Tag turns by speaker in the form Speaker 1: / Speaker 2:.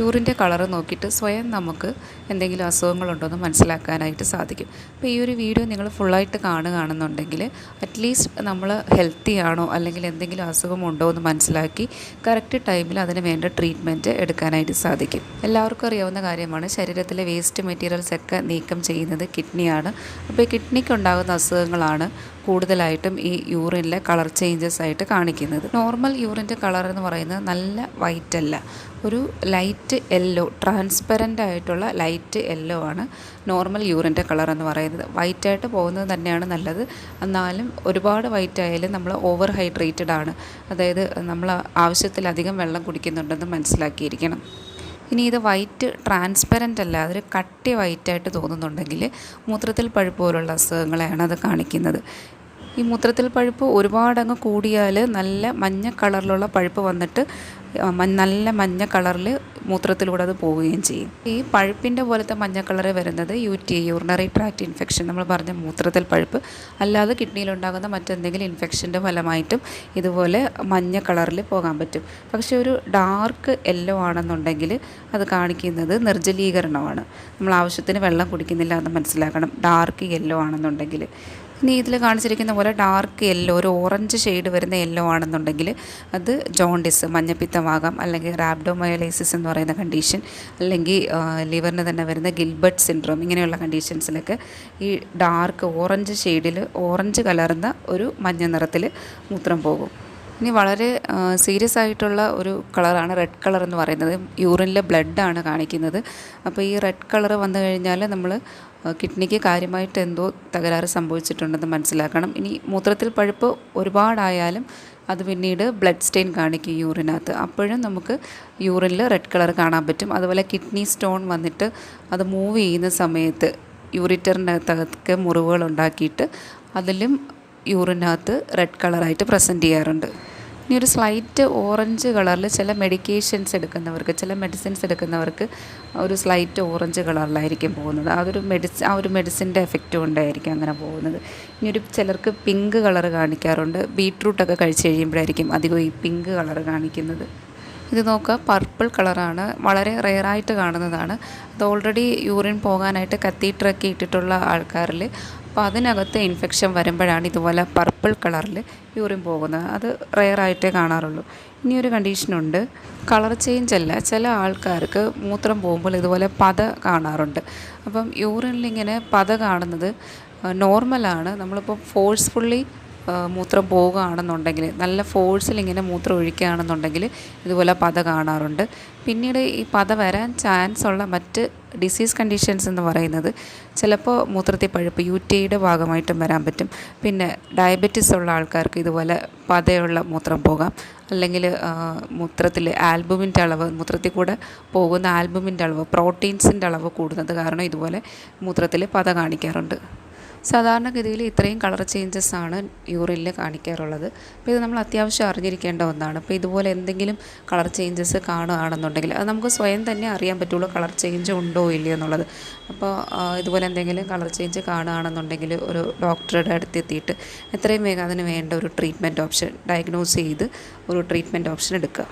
Speaker 1: യൂറിന്റെ colour നോക്കിയിട്ട് സ്വയം നമുക്ക് എന്തെങ്കിലും അസുഖങ്ങളുണ്ടോ എന്ന് മനസ്സിലാക്കാനായിട്ട് സാധിക്കും. അപ്പോൾ ഈ ഒരു വീഡിയോ നിങ്ങൾ ഫുള്ളായിട്ട് കാണുകയാണെന്നുണ്ടെങ്കിൽ അറ്റ്ലീസ്റ്റ് നമ്മൾ ഹെൽത്തി ആണോ അല്ലെങ്കിൽ എന്തെങ്കിലും അസുഖമുണ്ടോ എന്ന് മനസ്സിലാക്കി കറക്റ്റ് ടൈമിൽ അതിന് വേണ്ട ട്രീറ്റ്മെന്റ് എടുക്കാനായിട്ട് സാധിക്കും. എല്ലാവർക്കും അറിയാവുന്ന കാര്യമാണ് ശരീരത്തിലെ വേസ്റ്റ് മെറ്റീരിയൽസ് ഒക്കെ നീക്കം ചെയ്യുന്നത് കിഡ്നിയാണ് അപ്പോൾ കിഡ്നിക്ക് ഉണ്ടാകുന്ന അസുഖങ്ങളാണ് കൂടുതലായിട്ടും ഈ യൂറിനിലെ കളർ ചേഞ്ചസ് ആയിട്ട് കാണിക്കുന്നത്. നോർമൽ യൂറിന്റെ കളർ എന്ന് പറയുന്നത് നല്ല വൈറ്റ് അല്ല. ഒരു ലൈറ്റ് യെല്ലോ ട്രാൻസ്പെറന്റ് ആയിട്ടുള്ള ലൈറ്റ് യെല്ലോ ആണ് നോർമൽ യൂറിന്റെ കളർ എന്ന് പറയുന്നത്. വൈറ്റ് ആയിട്ട് പോകുന്നത് തന്നെയാണ് നല്ലത്. എന്നാലും ഒരുപാട് വൈറ്റ് ആയാലും നമ്മൾ ഓവർ ഹൈഡ്രേറ്റഡ് ആണ്. അതായത് നമ്മൾ ആവശ്യത്തിലധികം വെള്ളം കുടിക്കുന്നുണ്ടെന്ന് മനസ്സിലാക്കിയിരിക്കണം. ഇനി ഇത് വൈറ്റ് ട്രാൻസ്പെറന്റ് അല്ല അതൊരു കട്ടി വൈറ്റായിട്ട് തോന്നുന്നുണ്ടെങ്കിൽ മൂത്രത്തിൽ പഴുപ്പ് പോലുള്ള അസുഖങ്ങളെയാണ് അത് കാണിക്കുന്നത്. ഈ മൂത്രത്തിൽ പഴുപ്പ് ഒരുപാടങ്ങ് കൂടിയാൽ നല്ല മഞ്ഞ കളറിലുള്ള പഴുപ്പ് വന്നിട്ട് നല്ല മഞ്ഞ കളറിൽ മൂത്രത്തിലൂടെ അത് പോവുകയും ചെയ്യും. ഈ പഴുപ്പിന്റെ പോലത്തെ മഞ്ഞ കളറ് വരുന്നത് U T urinary tract infection നമ്മൾ പറഞ്ഞ മൂത്രത്തിൽ പഴുപ്പ്. അല്ലാതെ കിഡ്നിയിലുണ്ടാകുന്ന മറ്റെന്തെങ്കിലും ഇൻഫെക്ഷന്റെ ഫലമായിട്ടും ഇതുപോലെ മഞ്ഞ കളറിൽ പോകാൻ പറ്റും. പക്ഷേ ഒരു ഡാർക്ക് യെല്ലോ ആണെന്നുണ്ടെങ്കിൽ അത് കാണിക്കുന്നത് നിർജലീകരണമാണ്. നമ്മൾ ആവശ്യത്തിന് വെള്ളം കുടിക്കുന്നില്ല എന്ന് മനസ്സിലാക്കണം. ഡാർക്ക് യെല്ലോ ആണെന്നുണ്ടെങ്കിൽ. ഇനി ഇതിൽ കാണിച്ചിരിക്കുന്ന പോലെ ഡാർക്ക് യെല്ലോ ഒരു ഓറഞ്ച് ഷെയ്ഡ് വരുന്ന യെല്ലോ ആണെന്നുണ്ടെങ്കിൽ അത് ജോണ്ടിസ് മഞ്ഞപ്പിത്തമാകാം. അല്ലെങ്കിൽ റാബ്ഡോമയോലൈസിസ് എന്ന് പറയുന്ന കണ്ടീഷൻ അല്ലെങ്കിൽ ലിവറിന് തന്നെ വരുന്ന ഗിൽബർട്ട് സിൻഡ്രോം ഇങ്ങനെയുള്ള കണ്ടീഷൻസിലൊക്കെ ഈ ഡാർക്ക് ഓറഞ്ച് ഷെയ്ഡിൽ ഓറഞ്ച് കലർന്ന ഒരു മഞ്ഞ നിറത്തിൽ മൂത്രം പോകും. ഇനി വളരെ സീരിയസ് ആയിട്ടുള്ള ഒരു കളറാണ് റെഡ് കളർ എന്ന് പറയുന്നത്. യൂറിനിലെ ബ്ലഡാണ് കാണിക്കുന്നത്. അപ്പോൾ ഈ റെഡ് കളർ വന്നു കഴിഞ്ഞാൽ നമ്മൾ കിഡ്നിക്ക് കാര്യമായിട്ട് എന്തോ തകരാറ് സംഭവിച്ചിട്ടുണ്ടെന്ന് മനസ്സിലാക്കണം. ഇനി മൂത്രത്തിൽ പഴുപ്പ് ഒരുപാടായാലും അത് പിന്നീട് ബ്ലഡ് സ്റ്റെയിൻ കാണിക്കും യൂറിനകത്ത്. അപ്പോഴും നമുക്ക് യൂറിനിൽ റെഡ് കളർ കാണാൻ പറ്റും. അതുപോലെ കിഡ്നി സ്റ്റോൺ വന്നിട്ട് അത് മൂവ് ചെയ്യുന്ന സമയത്ത് യൂറിറ്ററിനകത്തൊക്കെ മുറിവുകൾ ഉണ്ടാക്കിയിട്ട് അതിലും യൂറിനകത്ത് റെഡ് കളറായിട്ട് പ്രസന്റ് ചെയ്യാറുണ്ട്. ഇനി ഒരു സ്ലൈറ്റ് ഓറഞ്ച് കളറിൽ ചില മെഡിക്കേഷൻസ് എടുക്കുന്നവർക്ക് ചില മെഡിസിൻസ് എടുക്കുന്നവർക്ക് ഒരു സ്ലൈറ്റ് ഓറഞ്ച് കളറിലായിരിക്കും പോകുന്നത്. അതൊരു മെഡിസിൻ ആ ഒരു മെഡിസിന്റെ എഫക്റ്റ് കൊണ്ടായിരിക്കും അങ്ങനെ പോകുന്നത്. ഇനി ഒരു ചിലർക്ക് പിങ്ക് കളർ കാണിക്കാറുണ്ട്. ബീട്രൂട്ടൊക്കെ കഴിച്ച് കഴിയുമ്പോഴായിരിക്കും അധികം ഈ പിങ്ക് കളർ കാണിക്കുന്നത്. ഇത് നോക്കുക പർപ്പിൾ കളറാണ് വളരെ റെയറായിട്ട് കാണുന്നതാണ്. അത് ഓൾറെഡി യൂറിൻ പോകാനായിട്ട് കത്തീറ്ററൊക്കെ ഇട്ടിട്ടുള്ള ആൾക്കാരിൽ അപ്പോൾ അതിനകത്ത് ഇൻഫെക്ഷൻ വരുമ്പോഴാണ് ഇതുപോലെ പർപ്പിൾ കളറിൽ യൂറിൻ പോകുന്നത്. അത് റെയറായിട്ടേ കാണാറുള്ളൂ. ഇനിയൊരു കണ്ടീഷനുണ്ട് കളർ ചേഞ്ച് അല്ല. ചില ആൾക്കാർക്ക് മൂത്രം പോകുമ്പോൾ ഇതുപോലെ പത കാണാറുണ്ട്. അപ്പം യൂറിനിൽ ഇങ്ങനെ പത കാണുന്നത് നോർമലാണ് നമ്മളിപ്പോൾ ഫോഴ്സ്ഫുള്ളി മൂത്രം പോകുകയാണെന്നുണ്ടെങ്കിൽ നല്ല ഫോഴ്സിൽ ഇങ്ങനെ മൂത്രം ഒഴിക്കുകയാണെന്നുണ്ടെങ്കിൽ ഇതുപോലെ പത കാണാറുണ്ട്. പിന്നീട് ഈ പത വരാൻ ചാൻസ് ഉള്ള മറ്റ് ഡിസീസ് കണ്ടീഷൻസ് എന്ന് പറയുന്നത് ചിലപ്പോൾ മൂത്രത്തിൽ പഴുപ്പ് യു ടി ഐയുടെ ഭാഗമായിട്ടും വരാൻ പറ്റും. പിന്നെ ഡയബറ്റിസ് ഉള്ള ആൾക്കാർക്ക് ഇതുപോലെ പതയുള്ള മൂത്രം പോകാം. അല്ലെങ്കിൽ മൂത്രത്തിൽ ആൽബുമിന്റെ അളവ് മൂത്രത്തിൽ കൂടെ പോകുന്ന ആൽബുമിന്റെ അളവ് പ്രോട്ടീൻസിന്റെ അളവ് കൂടുന്നത് കാരണം ഇതുപോലെ മൂത്രത്തിൽ പത കാണിക്കാറുണ്ട്. സാധാരണഗതിയിൽ ഇത്രയും കളർ ചേഞ്ചസ് ആണ് യൂറിനിൽ കാണിക്കാറുള്ളത്. അപ്പോൾ ഇത് നമ്മൾ അത്യാവശ്യം അറിഞ്ഞിരിക്കേണ്ട ഒന്നാണ്. അപ്പോൾ ഇതുപോലെ എന്തെങ്കിലും കളർ ചേഞ്ചസ് കാണുകയാണെന്നുണ്ടെങ്കിൽ അത് നമുക്ക് സ്വയം തന്നെ അറിയാൻ പറ്റുള്ളൂ കളർ ചേഞ്ച് ഉണ്ടോ ഇല്ലയോ എന്നുള്ളത്. അപ്പോൾ ഇതുപോലെ എന്തെങ്കിലും കളർ ചേഞ്ച് കാണുകയാണെന്നുണ്ടെങ്കിൽ ഒരു ഡോക്ടറുടെ അടുത്ത് എത്തിയിട്ട് എത്രയും വേഗം അതിന് വേണ്ട ഒരു ട്രീറ്റ്മെന്റ് ഓപ്ഷൻ ഡയഗ്നോസ് ചെയ്ത് ഒരു ട്രീറ്റ്മെന്റ് ഓപ്ഷൻ എടുക്കുക.